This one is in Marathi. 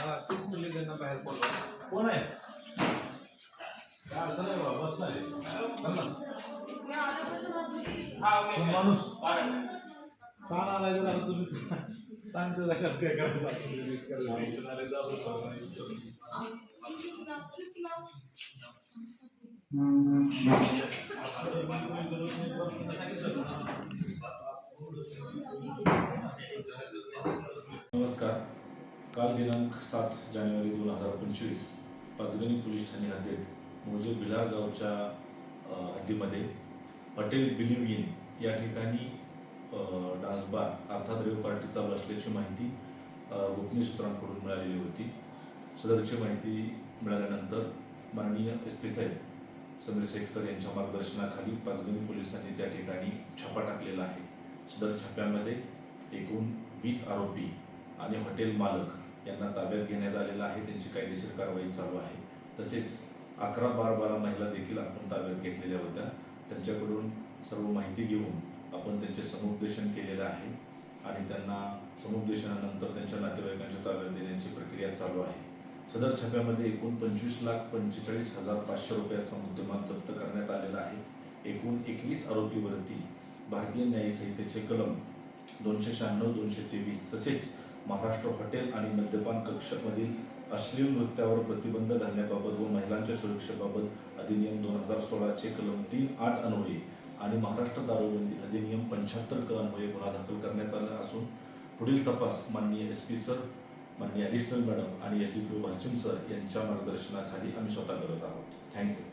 हा तेच मुली त्यांना बाहेर बोलवा कोण आहे? काय अडचण आहे बाबा? बस नाही चल ना. माणूस? कान आलाय तर आता तुम्ही. सांगतो कसं काय करायचं आले काल दिनांक सात जानेवारी दोन हजार पंचवीस पाचगणी पोलीस ठाणे हद्दीत मोजे भिलार गावच्या हद्दीमध्ये हॉटेल बिलिव्ह इन या ठिकाणी डान्स बार अर्थात रेव पार्टी चालू असल्याची माहिती गोपनीय सूत्रांकडून मिळालेली होती. सदरची माहिती मिळाल्यानंतर माननीय एस पी साहेब समीर शेख सर यांच्या मार्गदर्शनाखाली पाचगणी पोलिसांनी त्या ठिकाणी छापा टाकलेला आहे. सदर छाप्यामध्ये एकूण वीस आरोपी आणि हॉटेल मालक यांना ताब्यात घेण्यात आलेला आहे. त्यांची कायदेशीर कारवाई चालू आहे. तसेच अकरा बार बारा महिला देखील आपण ताब्यात घेतलेल्या होत्या. त्यांच्याकडून सर्व माहिती घेऊन आपण त्यांचे समुपदेशन केलेलं आहे आणि त्यांना समुपदेशनानंतर त्यांच्या नातेवाईकांच्या ताब्यात देण्याची प्रक्रिया चालू आहे. सदर छाप्यामध्ये एकूण पंचवीस लाख पंचेचाळीस हजार पाचशे रुपयाचा मुद्देमाल जप्त करण्यात आलेला आहे. एकूण एकवीस आरोपीवरती भारतीय न्यायसंहितेचे कलम दोनशे शहाण्णव दोनशे तेवीस तसेच महाराष्ट्र हॉटेल आणि मद्यपान कक्षामधील अश्लील नृत्यावर प्रतिबंध घालण्याबाबत व महिलांच्या सुरक्षेबाबत अधिनियम दोन हजार सोळाचे कलम तीन आठ अन्वये आणि महाराष्ट्र दारूबंदी अधिनियम पंच्याहत्तर क अन्वये गुन्हा दाखल करण्यात आला असून पुढील तपास माननीय एस पी सर माननीय ॲडिशनल मॅडम आणि S D P Washim sir यांच्या मार्गदर्शनाखाली आम्ही स्वतः करत आहोत. थँक्यू